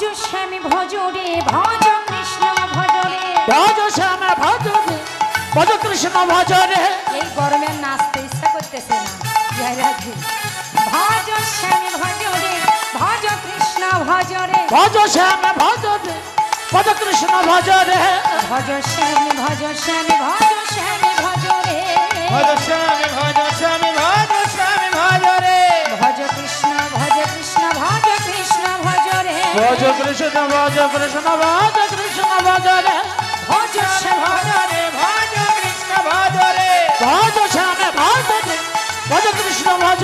ভজ শ্যামী ভজ রে ভজ কৃষ্ণ ভজ রে ভজ শ্যাম ভজ রে ভজ কৃষ্ণ ভজ রে এই গরমে নাচতে ইচ্ছা করতেছে না জয়রাজি ভজ শ্যামী ভজ রে ভজ কৃষ্ণ ভজ রে ভজ শ্যাম ভজ রে ভজ কৃষ্ণ ভজ রে ভজ শ্যাম ভজ শ্যাম ভজ শ্যাম ভজ রে ভজ শ্যাম ভজ শ্যাম ভজ শ্যাম ভজ রে ভজ কৃষ্ণ ভজ কৃষ্ণ ভজ কৃষ্ণ ভজ রে। ভজ ভজ রে ভজ কৃষ্ণ ভজ ভজ কৃষ্ণ ভজ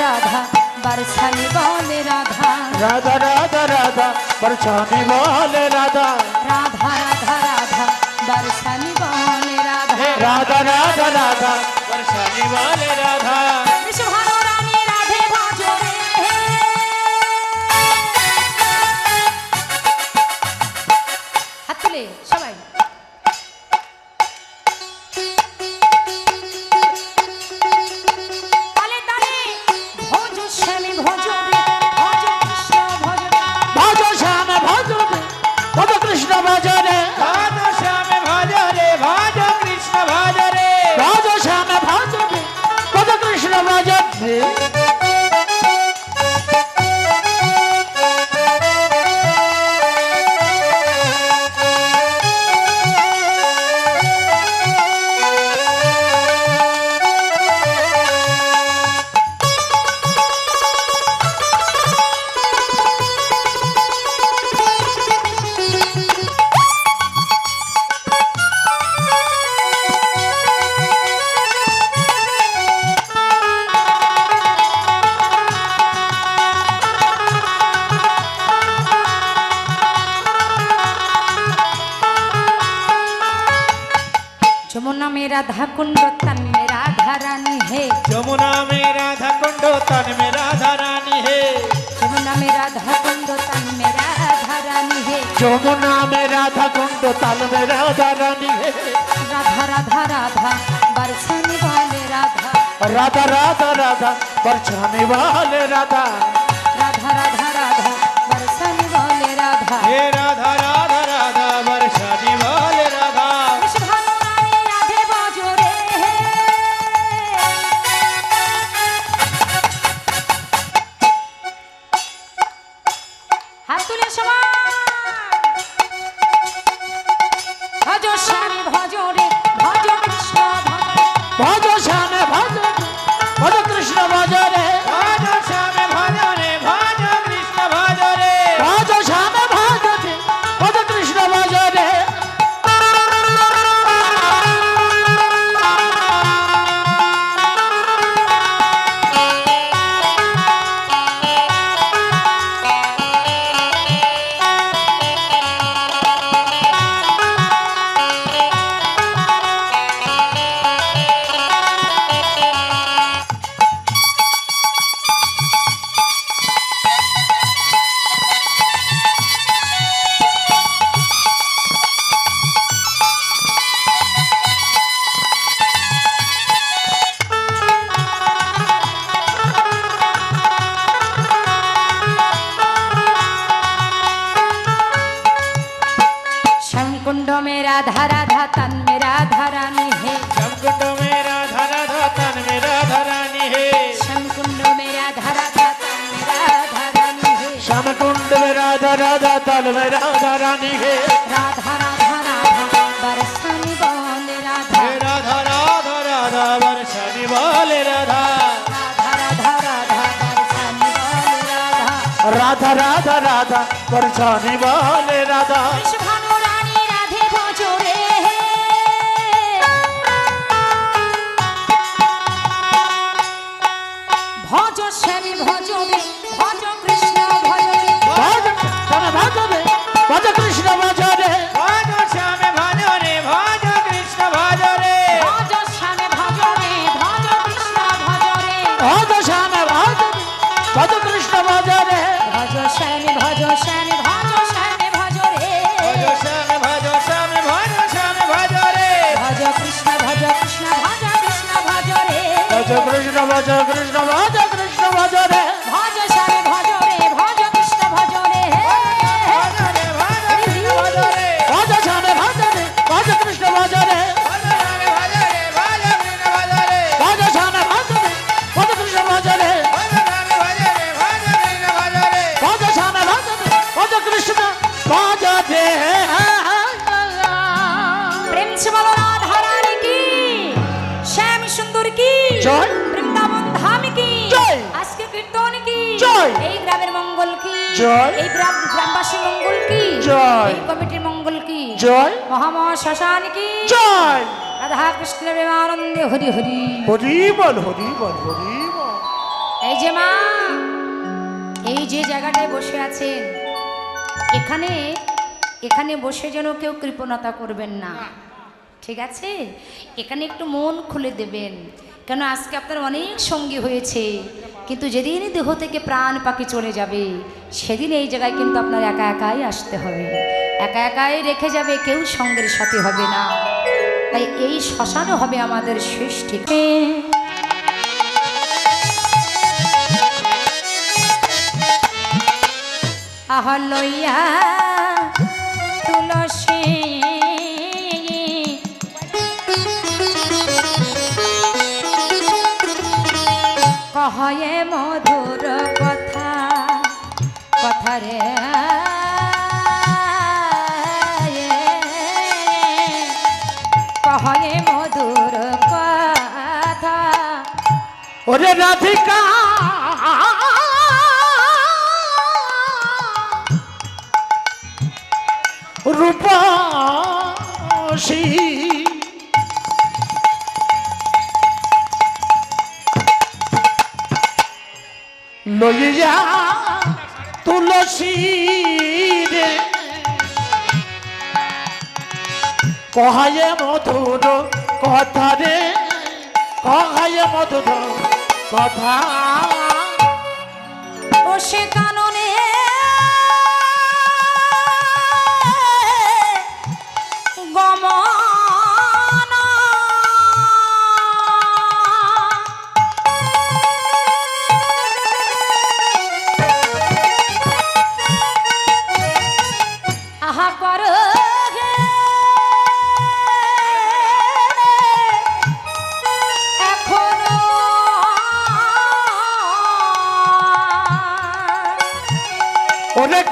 राधा बरसाने वाले राधा। राधा राधा राधा बरसाने वाले राधा। राधा राधा राधा बरसाने वाले राधा। राधा राधा राधा बरसाने वाले राधा। রাধা রাধা রাধা পরছানে বাল রাধা রাধা রাধা রাধা রাধা রাধা করছনি বলে রাধা। ভজ শ্যামী ভজ কৃষ্ণ ভজরে ভজ ভজ ভজ কৃষ্ণ ভজ জয়। মহামহ শ্মশান কি? জয়। রাধা কৃষ্ণ প্রেমানন্দে হরি হরি। হরি বল হরি বল হরি বল। এই যে মা এই যে জায়গাটায় বসে আছেন এখানে এখানে বসে যেন কেউ কৃপণতা করবেন না। ঠিক আছে? এখানে একটু মন খুলে দেবেন। কেন আজকে আপনার অনেক সঙ্গী হয়েছে কিন্তু যেদিন দেহ থেকে প্রাণ পাখি চলে যাবে সেদিন এই জায়গায় কিন্তু আপনার একা একাই আসতে হবে। একা একাই রেখে যাবে, কেউ সঙ্গের সাথে হবে না। তাই এই শ্মশানও হবে আমাদের শেষ ঠিক আহলইয়া তুলসী কহয়ে মধুর কথা কথা রূপসী লইয়া তুলসী রে। কহায়ে মধুর কথা রে কহায়ে মধুর কথা। ও সে কাননে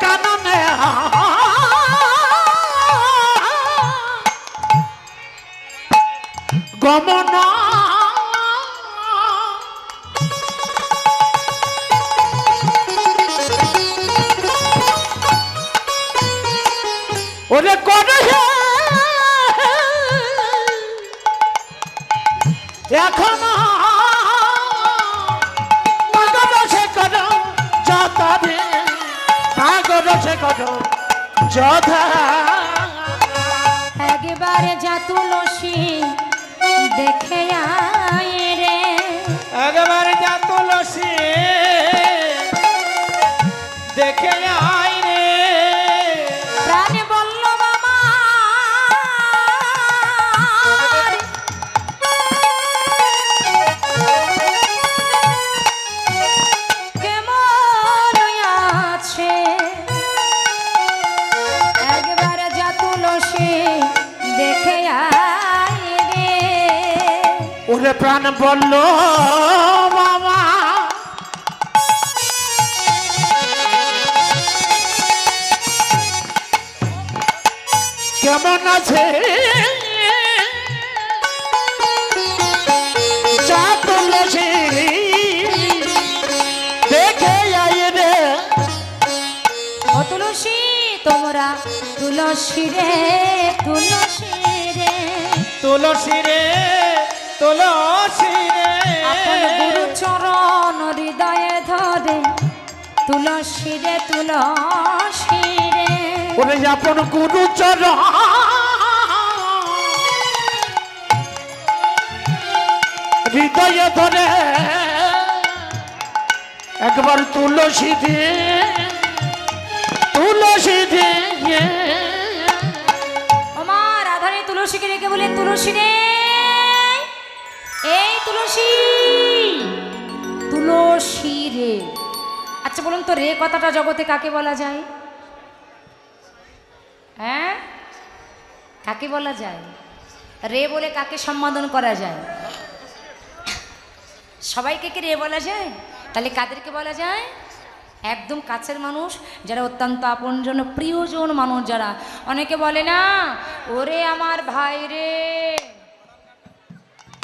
কাননে। গমন। ওরে করে এখন করো যা তুলসী দেখে বলল মামা কেমন আছে? তোমরা তুলসী রে তুলসী রে। তুলসী রে তুলসী রে গুরু চরণ হৃদয়ে ধরে। তুলসী রে তুলসী রে। ওরে আপন গুরু চর হৃদয়ে ধরে। একবার তুলসী দিয়ে তুলসী দিয়ে ওমা রাধারে তুলসীকে রেখে বলেন তুলসী রে এই তুলসী তুলসী রে। আচ্ছা বলুন তো রে কথাটা জগতে কাকে বলা যায়? হ্যাঁ? কাকে বলা যায়? রে বলে কাকে সম্বোধন করা যায়? সবাইকে কি রে বলা যায়? তাহলে কাদেরকে বলা যায়? একদম কাছের মানুষ, যারা অত্যন্ত আপনজন, প্রিয়জন মানুষ যারা। অনেকে বলে, না, ওরে আমার ভাই রে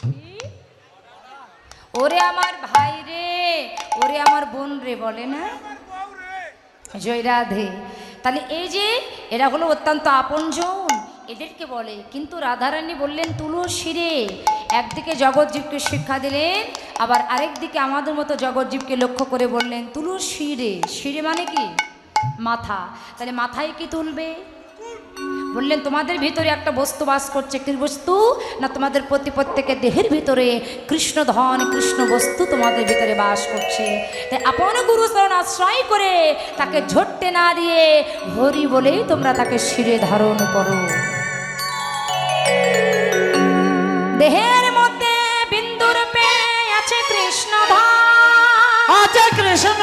কি? ওরে আমার ভাই রে, ওরে আমার বোন রে বলে না? জয় রাধে। তাহলে এই যে এরা হলো অত্যন্ত আপনজন, এদেরকে বলে। কিন্তু রাধারানী বললেন, তুলসী রে, একদিকে জগৎজীবকে শিক্ষা দিলেন, আবার আরেক দিকে আমাদের মতো জগৎজীবকে লক্ষ্য করে বললেন, তুলসী রে। শিরে মানে কি? মাথা। তাহলে মাথায় কি তুলবে? বললেন, তোমাদের ভিতরে একটা বস্তু বাস করছে কি বস্তু, না তোমাদের প্রতি প্রত্যেকের দেহের ভিতরে কৃষ্ণ ধন, কৃষ্ণ বস্তু তোমাদের ভিতরে বাস করছে? তাই আপন গুরু শরণ আশ্রয় করে তাকে ঝরতে না দিয়ে হরি বলেই তোমরা তাকে শিরে ধারণ করো। দেহের মধ্যে বিন্দুর পে আছে কৃষ্ণ ধন। আছে কৃষ্ণ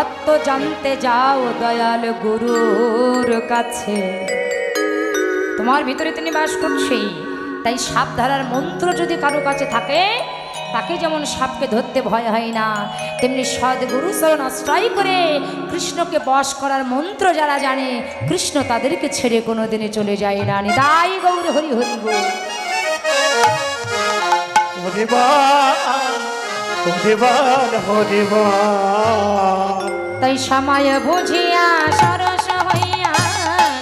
তত্ত্ব জানতে যাও দয়াল গুরুর কাছে। তোমার ভিতরে তিনি বাস করছেই, তাই সাপ ধরার মন্ত্র যদি কারও কাছে থাকে, তাকে যেমন সাপকে ধরতে ভয় হয় না, তেমনি সদ্গুরু আশ্রয় করে কৃষ্ণকে বশ করার মন্ত্র যারা জানে, কৃষ্ণ তাদেরকে ছেড়ে কোনো দিনে চলে যায় না। নিদাই গৌর হরি হরি হরিবল হরিবল। তাই সময় বুঝিয়া সরস হইয়া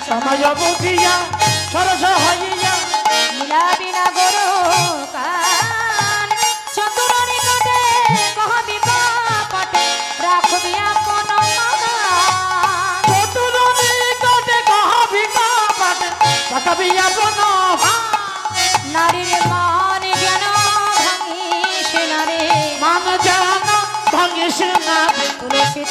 সমাজ বুঝিয়া সরস হইয়া মিলাবি না গরু কান। চতুর নিকটে কহবি কপটে রাখবি আপন মন চতুরনি কোটে কহাবি কাপাট আপন নারীর মান যেন ভাঙিস না রে। মান জান ভাঙিস না তুলসী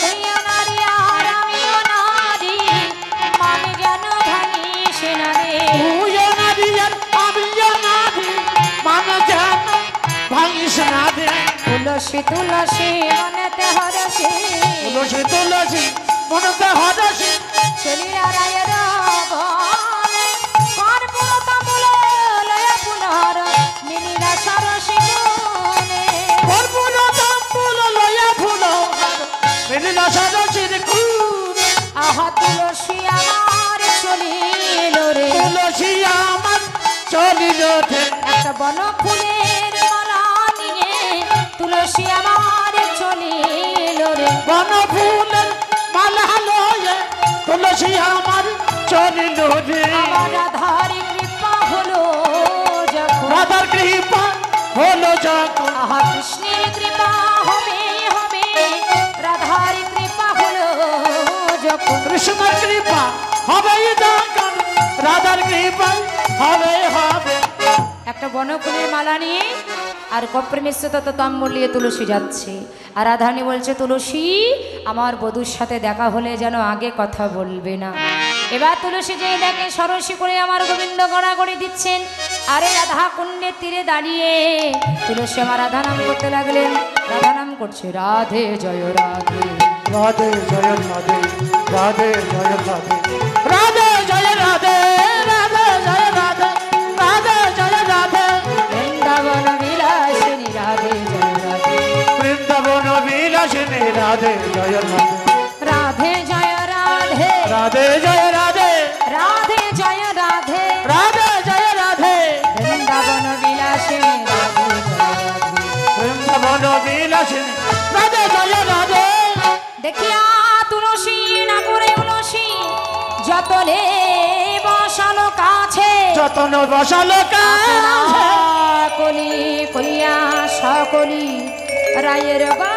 তুলসী তুলসী মনেতে হরসী তুলসী তুলসী মনতে হরসী শরীর রায়ের একটা বন মালা নিয়ে তুলসী আমার চলিল রে। বন ফুলের মালা লয়ে তুলসী আমার চলিল রে। আমার রাধারি কৃপা হলো যখন রাধার কৃপা হলো যখন আহা কৃষ্ণের কৃপা হবে হবে। রাধার কৃপা হলো যখন কৃষ্ণের কৃপা হবে যখন রাধার কৃপা হবে হবে। একটা বনফুলের মালা নিয়ে আর কপ্রে মিশ্রিত তো তাম্বুল নিয়ে তুলসী যাচ্ছে। আর রাধারানী বলছে, তুলসী, আমার বধূর সাথে দেখা হলে যেন আগে কথা বলবে না। এবার তুলসী যে দেখে সরসী করে আমার গোবিন্দ গড়া গড়াগড়ি দিচ্ছেন। আরে রাধা কুণ্ডের তীরে দাঁড়িয়ে তুলসী আমার রাধা নাম করতে লাগলেন। রাধা নাম করছে, রাধে জয় রাধে। রাধে জয় রাধে রাধে জয় রাধে। রাধে জয় রাধে। রাধে জয় রাধে। রাধে জয় রাধে। রাধে জয় রাধে। রাধে জয় রাধে। বৃন্দাবন রাধে। বৃন্দাবন বিলাসিনী। রাধে জয় রাধে। দেখিয়া তুলসী না করে উলসী যতলে বসালো কাছে। যতন বসালো কাছে কলি কইয়া সকলি রায়ের বামন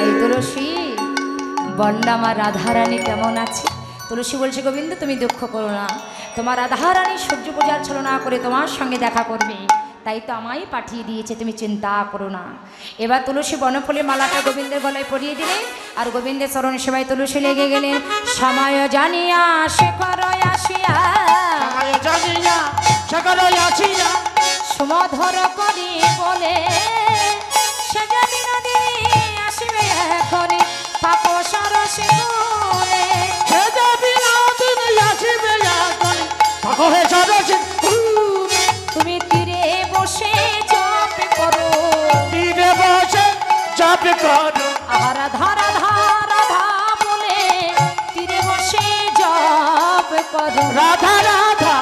এই তুলসী আমার রাধারানী কেমন আছে? তুলসী বলছে গোবিন্দ তুমি দুঃখ করো না। তোমার রাধারানী সূর্য পূজার ছলনা করে তোমার সঙ্গে দেখা করবে। তাই তো আমায় পাঠিয়ে দিয়েছে তুমি চিন্তা করো না। এবার তুলসী বনফলের মালাটা গোবিন্দের গলায় পরিয়ে দিলে আর গোবিন্দের চরণ সেবায় তুলসী লেগে গেলেন। সময় জানিয়া শেখর আসিয়া জানিয়া সুমধর করি বলে। সে যে তুমি তীরে বসে জপ করো। তীরে বসে জপ কর। আহারা ধারা ধারা ধা বলে তীরে বসে জপ করো। রাধা রাধা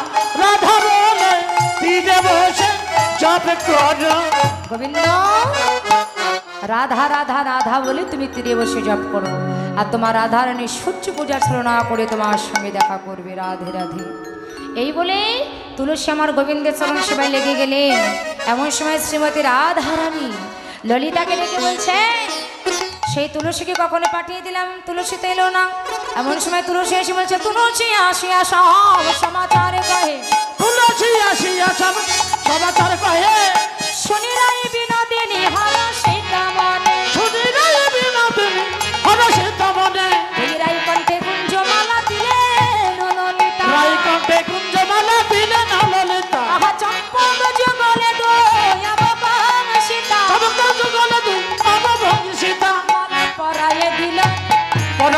রাধা বলে তীরে বসে জপ কর। গোবিন্দ রাধা রাধা রাধা বলে তুমি তীরে বসে জপ করো। আর তোমার রাধা রানী সূর্য পূজা ছলনা করে তোমার সঙ্গে দেখা করবে রাধে রাধে। এই বলে তুলসী আমার গোবিন্দের চরণ সেবায় লেগে গেলেন। এমন সময় শ্রীমতী রাধা রানী ললিতাকে ডেকে বলছে সেই তুলসীকে কখনো পাঠিয়ে দিলাম? তুলসী তো এলো না। এমন সময় তুলসী এসে বলছে তুলসী আসিয়া সব সমাচার কহে। তুলসী আসিয়া সব সমাচার কহে। শনিরাই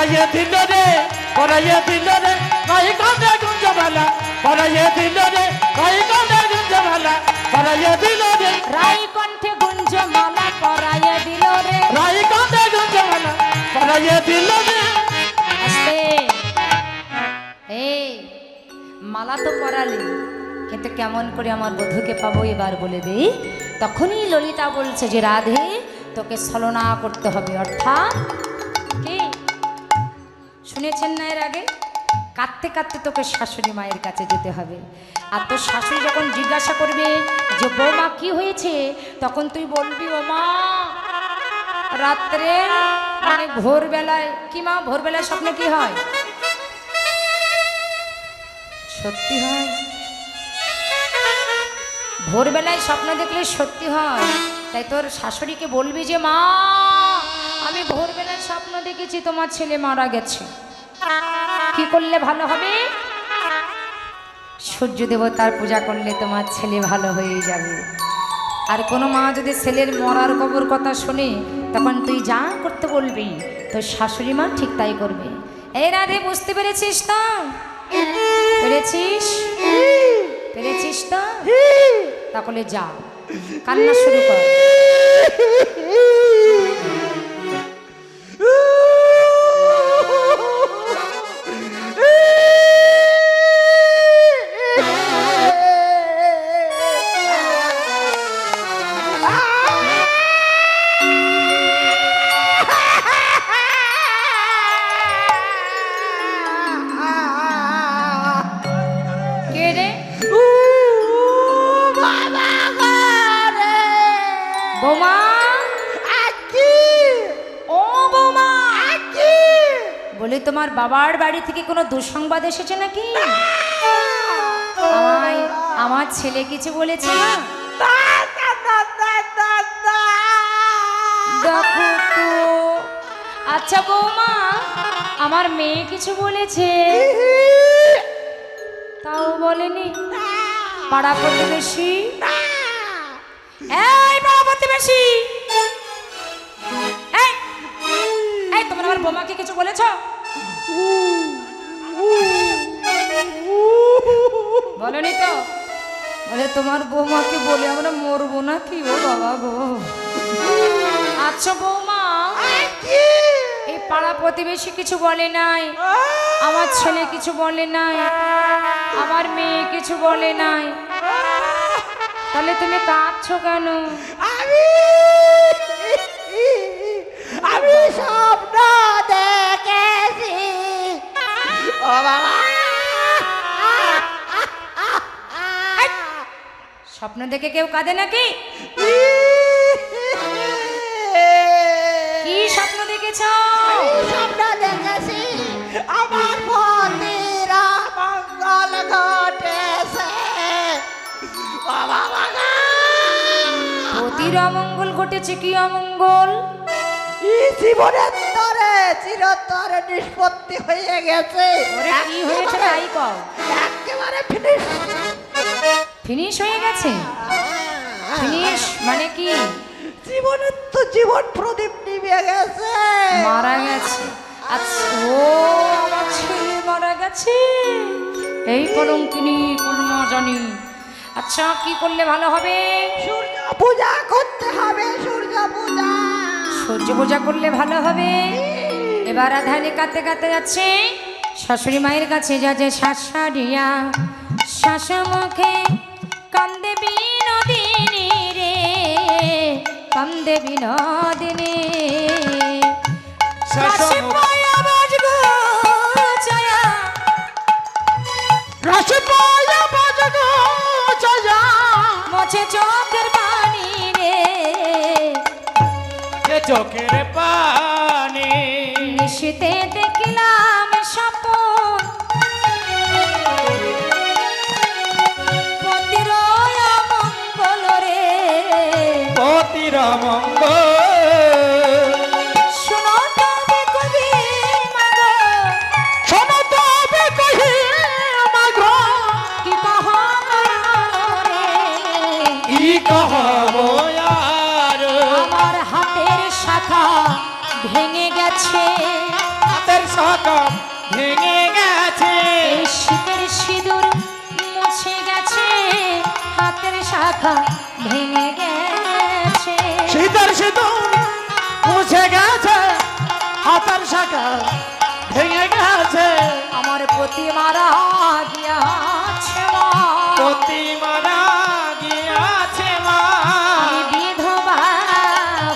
পরাইয়ে দিল রে পরাইয়ে দিল রে রাই কণ্ঠে কুঞ্জমালা পরাইয়ে দিল রে কণ্ঠে কুঞ্জমালা পরাইয়ে দিল রে। রাই কণ্ঠে গুঞ্জ মালা দিল রে। রাই কণ্ঠে কুঞ্জমালা পরাইয়ে দিল রে। আস্তে। এই মালা তো পরালি। কিন্তু কেমন করে আমার বধূকে পাবো এবার বলে দেই? তখনই ললিতা বলছে যে রাধে তোকে ছলনা করতে হবে অর্থাৎ শুনেছেন না এর আগে কাঁদতে কাঁদতে তোকে শাশুড়ি মায়ের কাছে যেতে হবে। আর তোর শাশুড়ি যখন জিজ্ঞাসা করবে যে, বৌমা, কি হয়েছে? তখন তুই বলবি ও মা রাত্রে মানে ভোরবেলায়। কি মা, ভোরবেলায় স্বপ্ন কি হয়? সত্যি হয়। ভোরবেলায় স্বপ্ন দেখলে সত্যি হয়। তাই তোর শাশুড়িকে বলবি যে, মা, আমি ভোরবেলায় স্বপ্ন দেখেছি, তোমার ছেলে মারা গেছে। কি করলে ভালো হবে? সূর্য দেবতার পূজা করলে তোমার ছেলে ভালো হয়ে যাবে। আর কোনো মা যদি ছেলের মরার কবর কথা শুনে, তখন তুই যা করতে বলবি, তোর শাশুড়ি মা ঠিক তাই করবে। এরা রে বুঝতে পেরেছিস তো? পেরেছিস? পেরেছিস তো? তাহলে যা, কান্না শুরু কর। বলি তোমার বাবার বাড়ি থেকে কোনো দুঃসংবাদ এসেছে নাকি? আমার ছেলে কিছু বলেছে না? তো। আচ্ছা বৌমা, আমার মেয়ে কিছু বলেছে? তাও বলেনি? পাড়া প্রতিবেশী? এই পাড়া প্রতিবেশী! তোমার আমার বৌমাকে কিছু বলেছ? বলনি তো? বলে তোমার বৌমাকে বলে আমরা মরবো না কি ও বাবা গো? আচ্ছা বৌমা, এই পাড়া প্রতিবেশী কিছু বলে নাই, আমার ছেলে কিছু বলে নাই, আমার মেয়ে কিছু বলে নাই। তাহলে তুমি কাঁদছো কেন? আমি স্বপ্ন দেখেছি ও বাবা স্বপ্ন দেখে কেউ কাঁদে নাকি? কি স্বপ্ন দেখেছ? স্বপ্ন দেখেছি আমার পতিরা মঙ্গল ঘটেছে। অতির অমঙ্গল ঘটেছে কি অমঙ্গল? এই জীবনের চিরতরে নিষ্পত্তি হয়ে গেছে। ওরে কি হয়েছে তাই কও? একেবারে ফিনিশ ফিনিশ হয়ে গেছে? ফিনিশ মানে কি? জীবনের তো জীবন প্রদীপ নিভে গেছে। মারা গেছে। আচ্ছা ও আমার ছেলে মারা গেছে। এই কলঙ্কিনী কলমা জানি আচ্ছা কি করলে ভালো হবে? সূর্য পূজা করতে হবে সূর্য পূজা সূর্য পূজা করলে ভালো হবে? এবার আধারে কাঁদতে কাঁদতে যাচ্ছে। শাশুড়ি মায়ের কাছে যা যে শাসারিয়া শাসা মুখে কান্দে বিনোদিনী রে কান্দে বিনোদিনী। মোছে চোখের পানি রে। চোখের পানি নিশিতে দেখলাম স্বপন। পতিরয় মঙ্গল রে। পতির মঙ্গল শাখা ভেঙে গেছে। শীতের সিঁদুর মুছে গেছে হাতের শাখা ভেঙে গেছে। আমার প্রতি মারা গিয়াছে। পতি মারা গিয়াছে মা। আমি বিধবা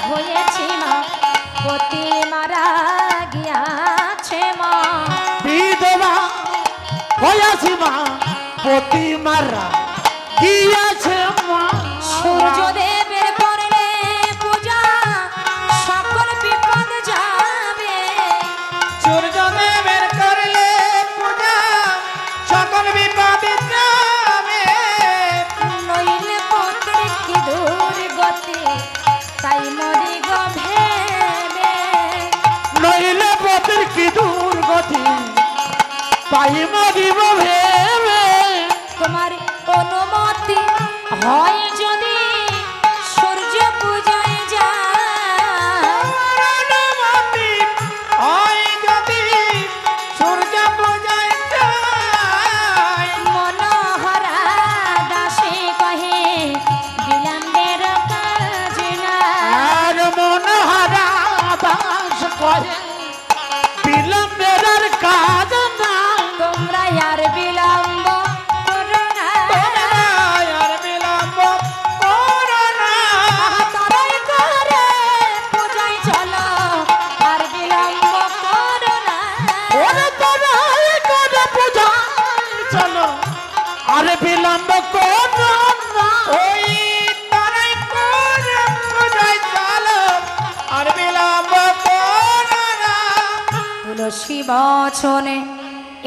হয়েছি মা। প্রতি মারা গিয়াছে মা। বিধবা হয়েছি মা। পতি মারা গিয়েছে মা? সূর্যদেবের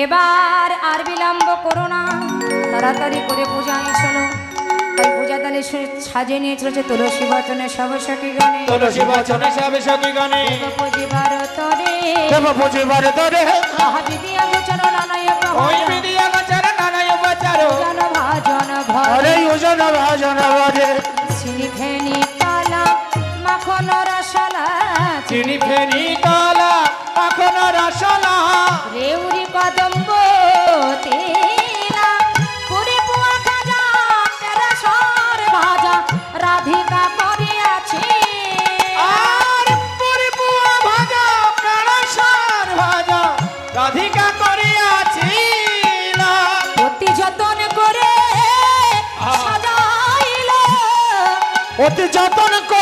এবার আর বিলম্ব করো না। তাড়াতাড়ি করে পূজায় চলো। তাই পূজা তালে সাজে নিয়ে চলেছে তুলসী বচনে সব সখী গণে তুলসী বচনে সবে সখী গণে পুজিবার তরে দেব বুঝিবার ধরে মহাবিধি আলোচনা নানায়ক ওই বিদিয়া গচার নানায় উপচার জন ভাজন ঘরে ওজন ভাজন বাজে চিনি ফেনি কালা মাখন রসলা। চিনি ফেনি কলা এখন রসলা রেউরি কদম্ব তেলা পুরি পুয়া খাজা তেরা সর ভাজা রাধিকা করিয়াছে আর পুরি পুয়া ভাজা প্রাণ সার ভাজা রাধিকা করিয়াছি অতি যতন করে সাজাইল। অতি যতন করে